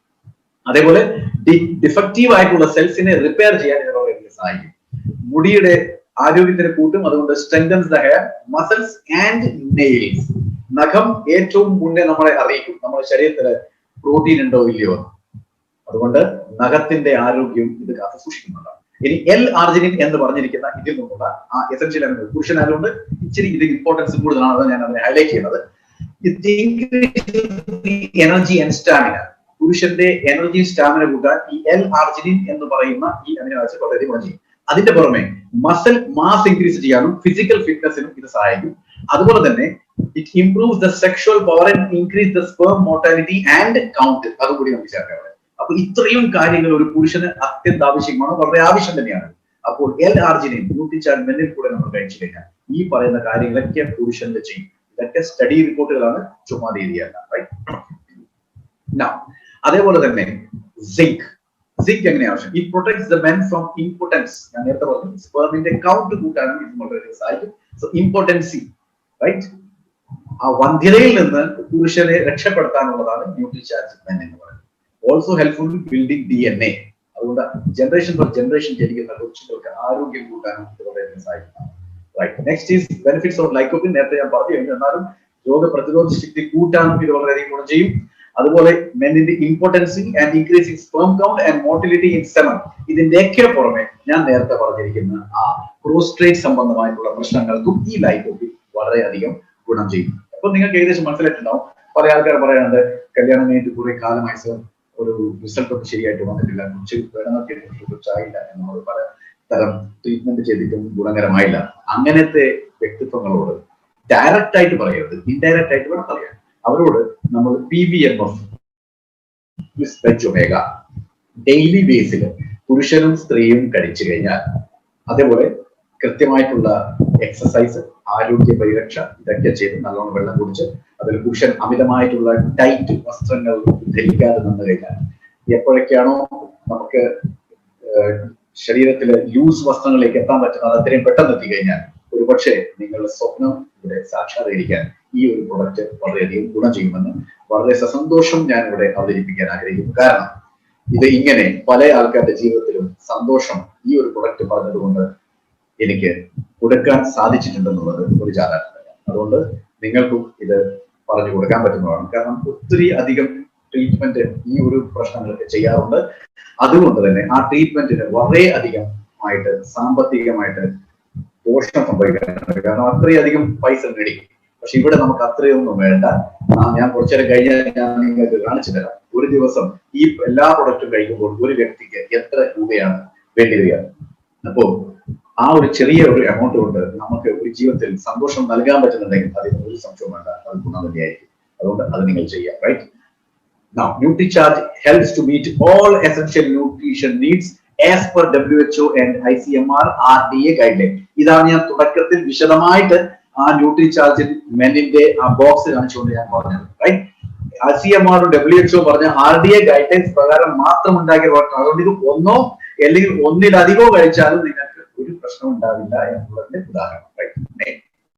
അതേപോലെ ഡിഫക്റ്റീവ് ആയിട്ടുള്ള സെൽസിനെ റിപ്പയർ ചെയ്യാൻ ഇത് വളരെ സഹായിക്കും. മുടിയുടെ ആരോഗ്യത്തിന് കൂട്ടും. അതുകൊണ്ട് strengthens the hair muscles and nails നഖം ഏറ്റവും മുന്നേ നമ്മളെ അറിയിക്കും. നമ്മുടെ ശരീരത്തിൽ പ്രോട്ടീൻ ഉണ്ടോ ഇല്ലയോ. അതുകൊണ്ട് നഖത്തിന്റെ ആരോഗ്യം ഇത് കാത്തു സൂക്ഷിക്കുന്നുണ്ട്. ഇനി എൽ ആർജിനിൻ എന്ന് പറഞ്ഞിരിക്കുന്ന ഇതിൽ നിന്നുള്ള ആ എസെൻഷ്യൽ പുരുഷനായതുകൊണ്ട് ഇച്ചിരി ഇത് ഇമ്പോർട്ടൻസ് കൂടുതലാണ് ഞാൻ അതിനെ ഹൈലൈറ്റ് ചെയ്യുന്നത്. എനർജി ആൻഡ് സ്റ്റാമിന പുരുഷന്റെ എനർജി സ്റ്റാമിന കൂട്ടാൻ ഈ എൽ ആർജിനിൻ എന്ന് പറയുന്ന ഈ അമിനോ ആസിഡ് വളരെ ഗുണം ചെയ്യും അതിന്റെ പുറമെ മസൽ മാസ് ഇൻക്രീസ് ചെയ്യാനും ഫിസിക്കൽ ഫിറ്റ്നസിനും ഇത് സഹായിക്കും. അതുപോലെ തന്നെ it improve the sexual power and increase the sperm mortality and count അതുകൂടി നമുക്ക് ചേർക്കാം. അപ്പൊ ഇത്രയും കാര്യങ്ങൾ ഒരു പുരുഷന് അത്യന്താവശ്യമാണ്? വളരെ ആവശ്യം തന്നെയാണ്. അപ്പോൾ എൽ ആർജിനെ മൂട്ടിച്ചാൽ മെല്ലിൽ കൂടെ നമ്മൾ കഴിച്ചു കഴിഞ്ഞാൽ ഈ പറയുന്ന കാര്യങ്ങളൊക്കെ പുരുഷന്റെ ചെയ്യും. ഇതൊക്കെ സ്റ്റഡി റിപ്പോർട്ടുകളാണ് ചുമ്മാ റൈറ്റ് അതേപോലെ തന്നെ സിങ്ക് സിങ്ക് എങ്ങനെ ആവശ്യം? It protects the men from importance ഞാൻ നേരത്തെ പറഞ്ഞു സ്പേമിന്റെ കൗണ്ട് കൂട്ടാനും ഇത് വളരെ സഹായിക്കും. സോ ഇമ്പോർട്ടൻസി റൈറ്റ് ആ വന്ധ്യതയിൽ നിന്ന് പുരുഷനെ രക്ഷപ്പെടുത്താനുള്ളതാണ് ന്യൂട്രിചാർജ് മെൻ എന്ന് പറയുന്നത്. Also helpful building D N A അതുകൊണ്ട് ജനറേഷൻ ഫോർ ജനറേഷൻ ജനിക്കുന്ന കൊച്ചുകൾക്ക് ആരോഗ്യം കൂട്ടാനും ഇത് വളരെ സഹായിക്കുന്നതാണ് next is benefits of lycopene നേരത്തെ ഞാൻ പറഞ്ഞു എന്നാലും രോഗപ്രതിരോധ ശക്തി കൂട്ടാനും ഇത് വളരെയധികം ഗുണം ചെയ്യും. അതുപോലെ മെന്നിന്റെ impotency and increasing sperm count and motility in seven ഇതിന്റെയൊക്കെ പുറമെ ഞാൻ നേരത്തെ പറഞ്ഞിരിക്കുന്ന ആ പ്രോസ്ട്രേറ്റ് സംബന്ധമായിട്ടുള്ള പ്രശ്നങ്ങൾക്കും ഈ ലൈക്കോപ്പിൻ വളരെയധികം ഗുണം ചെയ്യും. അപ്പൊ നിങ്ങൾക്ക് ഏകദേശം മനസ്സിലായിട്ടുണ്ടാവും. പല ആൾക്കാർ പറയാനുണ്ട് കല്യാണം കഴിഞ്ഞിട്ട് കുറെ കാലമായി സർ ഒരു റിസൾട്ട് ഒന്നും ശരിയായിട്ട് വന്നിട്ടില്ല. കുറച്ച് വേണമെന്നൊക്കെ കുറച്ചായില്ല എന്നോട് പല തരം ട്രീറ്റ്മെന്റ് ചെയ്തിട്ടും ഗുണകരമായില്ല. അങ്ങനത്തെ വ്യക്തിത്വങ്ങളോട് ഡയറക്റ്റ് ആയിട്ട് പറയരുത്. ഇൻഡയറക്റ്റ് ആയിട്ട് വേണം പറയാൻ. അവരോട് നമ്മൾ P B M F omega daily ബേസിൽ പുരുഷനും സ്ത്രീയും കഴിച്ചു കഴിഞ്ഞാൽ അതേപോലെ കൃത്യമായിട്ടുള്ള എക്സസൈസ് ആരോഗ്യ പരിരക്ഷ ഇതൊക്കെ ചെയ്ത് നല്ലോണം വെള്ളം കുടിച്ച് അതിൽ പുരുഷൻ അമിതമായിട്ടുള്ള ടൈറ്റ് വസ്ത്രങ്ങൾ ധരിക്കാതെ നിന്ന് കഴിഞ്ഞാൽ എപ്പോഴൊക്കെയാണോ നമുക്ക് ശരീരത്തിലെ ലൂസ് വസ്ത്രങ്ങളിലേക്ക് എത്താൻ പറ്റുന്നത് അത്രയും പെട്ടെന്ന് എത്തിക്കഴിഞ്ഞാൽ ഒരുപക്ഷെ നിങ്ങളുടെ സ്വപ്നം ഇവിടെ സാക്ഷാത്കരിക്കാൻ ഈ ഒരു പ്രൊഡക്റ്റ് വളരെയധികം ഗുണം ചെയ്യുമെന്ന് വളരെ സസന്തോഷം ഞാൻ ഇവിടെ അവതരിപ്പിക്കാൻ ആഗ്രഹിക്കുന്നു. കാരണം ഇത് ഇങ്ങനെ പല ആൾക്കാരുടെ ജീവിതത്തിലും സന്തോഷം ഈ ഒരു പ്രൊഡക്റ്റ് പറഞ്ഞതുകൊണ്ട് എനിക്ക് കൊടുക്കാൻ സാധിച്ചിട്ടുണ്ടെന്നുള്ളത് ഒരു ചാരാണ് അതുകൊണ്ട് നിങ്ങൾക്കും ഇത് പറഞ്ഞു കൊടുക്കാൻ പറ്റുന്നതാണ്. കാരണം ഒത്തിരി അധികം ട്രീറ്റ്മെന്റ് ഈ ഒരു പ്രശ്നങ്ങൾക്ക് ചെയ്യാറുണ്ട്. അതുകൊണ്ട് തന്നെ ആ ട്രീറ്റ്മെന്റിന് വളരെ അധികം ആയിട്ട് സാമ്പത്തികമായിട്ട് ദോഷം സംഭവിക്കാറുണ്ട്. കാരണം അത്രയധികം പൈസ മേടിക്കും. പക്ഷെ ഇവിടെ നമുക്ക് അത്രയൊന്നും വേണ്ട. ഞാൻ കുറച്ചു നേരം കഴിഞ്ഞാൽ ഞാൻ നിങ്ങൾക്ക് കാണിച്ചു തരാം. ഒരു ദിവസം ഈ എല്ലാ പ്രൊഡക്റ്റും കഴിക്കുമ്പോൾ ഒരു വ്യക്തിക്ക് എത്ര രൂപയാണ് വേണ്ടി വരിക? അപ്പോ ആ ഒരു ചെറിയ ഒരു എമൗണ്ട് കൊണ്ട് നമുക്ക് ഒരു ജീവിതത്തിൽ സന്തോഷം നൽകാൻ പറ്റുന്നുണ്ടെങ്കിൽ അതിന് ഒരു സംശയം വേണ്ട. അത് ഗുണം തന്നെയായിരിക്കും. അതുകൊണ്ട് അത് നിങ്ങൾ ചെയ്യാം right Now, NutriCharge helps to meet all essential nutrition needs M R R D A guideline ഇതാണ് ഞാൻ തുടക്കത്തിൽ വിശദമായിട്ട് ആ ന്യൂട്രി ചാർജിൽ മെനിന്റെ ആ ബോക്സ് കാണിച്ചുകൊണ്ട് ഞാൻ പറഞ്ഞത് റൈറ്റ് ഐ സി എം ആറും ഡബ്ല്യു എച്ച്ഒ പറഞ്ഞ ആർ ഡി എ ഗൈഡ്ലൈൻസ് പ്രകാരം മാത്രം ഉണ്ടാക്കിയ അതുകൊണ്ട് ഇത് ഒന്നോ അല്ലെങ്കിൽ ഒന്നിലധികമോ കഴിച്ചാലും നിങ്ങൾക്ക് ഒരു പ്രശ്നം ഉണ്ടാവില്ല എന്നുള്ളതിന്റെ ഉദാഹരണം